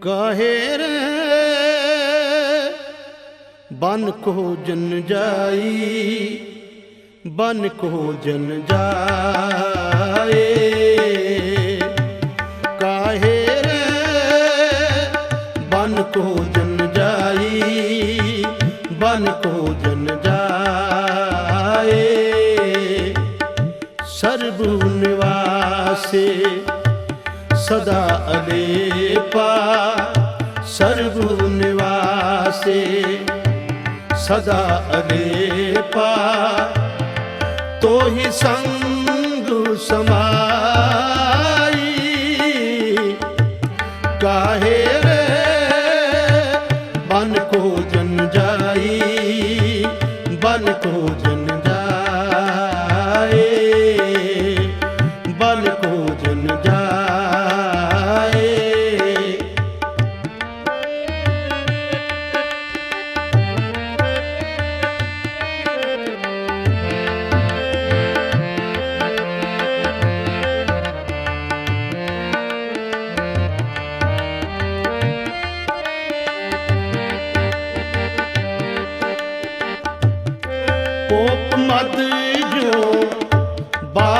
ਕਾਹੇ ਰੇ? ਬਨ ਕੋ ਜਨ ਜਾਈ, ਬਨ ਕੋ ਜਨ ਜਾਏ। ਕਾਹੇ ਰੇ? ਬਨ ਕੋ ਜਨ ਜਾਈ, ਬਨ ਕੋ ਜਨ ਜਾਏ। ਸਰਬ ਨਿਵਾਸੇ ਸਦਾ ਅਲੇਪਾ ਸਰਬ ਨਿਵਾਸੇ ਸਦਾ ਅਲੇਪਾ। ਤੋਹਿ ਸੰਗ ਸਮਾਈ ਕਾਹੇ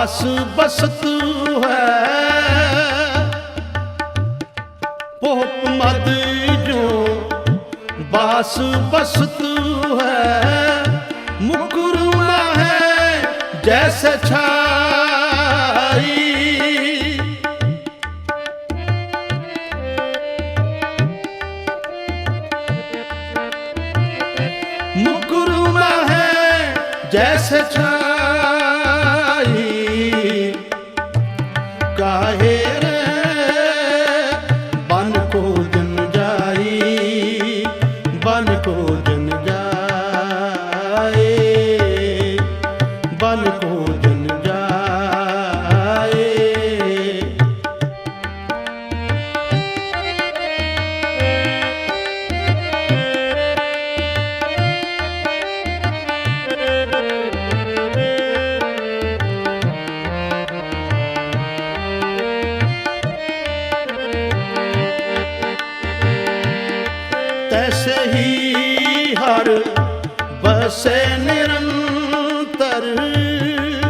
ਸ ਬਸ ਤੂੰ ਹੈ। ਪੋਪ ਮਦ ਜੋ ਬਾਸ ਬਸਤ ਹੈ। ਮੁਕਰ ਮਹਿ ਜੈਸੇ ਛਾ ਨਿਰੰਤਰ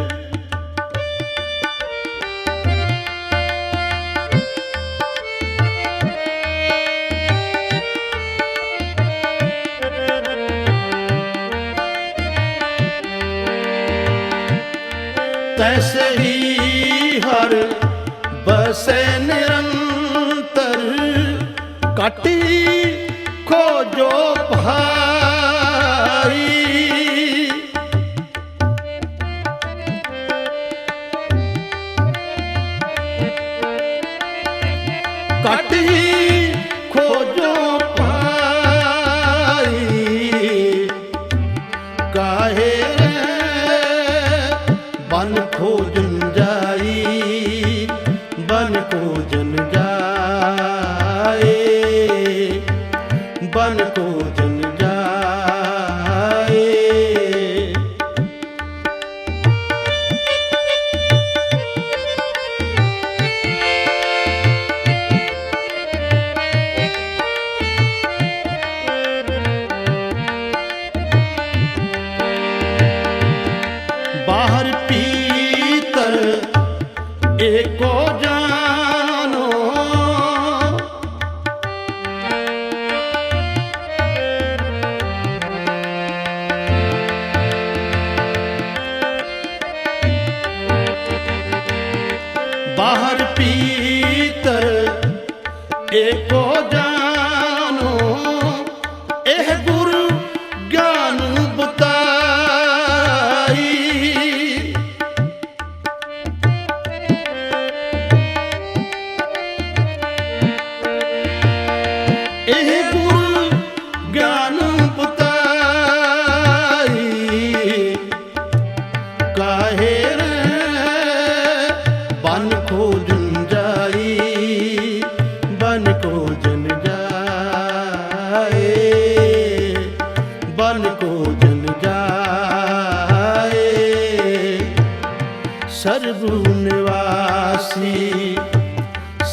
ਤੈਸੇ ਹੀ ਹਰ ਬਸੇ ਨਿਰੰਤਰ। ਕਟੀ ਕਾਹੇ ਬਨ ਖੋਜਨ ਬਾਹਰ ਪੀਤਰ ਏਕੋ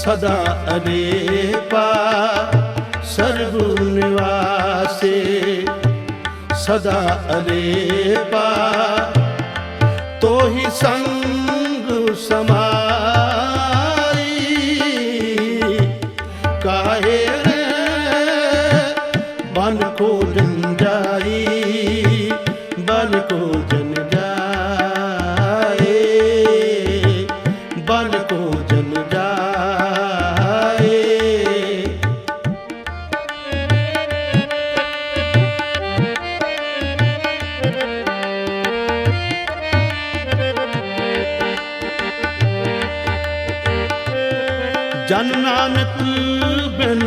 ਸਦਾ ਅਨੇਪਾ, ਸਰਬ ਨਿਵਾਸੇ ਸਦਾ ਅਨੇਪਾ। ਤੋਹੀ ਸੰਗ ਸਮਾਰੀ, ਕਾਹੇ ਰੇ ਬਨ ਕੋ ਜੰਜਾਈ, ਬਨ ਕੋ ਜਨ ਨਾਨਕ ਬਿਨ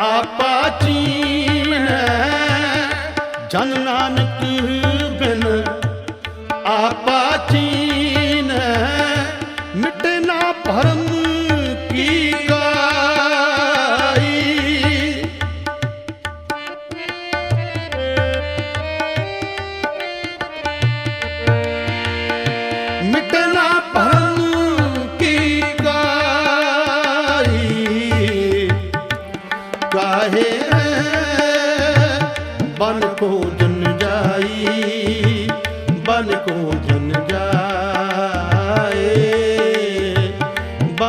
ਆਪਾ ਚੀਨੈ ਜਨ ਨਾਨਕ ਬਿਨ ਆਪਾ ਚੀਨੈ ਮਿਟੇ ਨਾ ਭਰਮ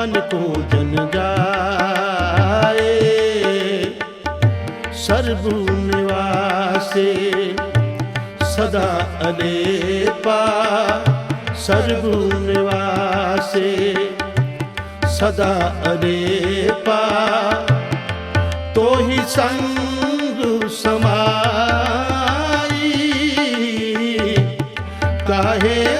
ਬਨ ਕੋ ਜਨ ਜਾਏ। ਸਰਬ ਨਿਵਾਸੇ ਸਦਾ ਅਨੇਪਾ। ਸਰਬ ਨਿਵਾਸੇ ਸਦਾ ਅਨੇਪਾ। ਤੋਹੀ ਸੰਗ ਸਮਾਈ। ਕਾਹੇ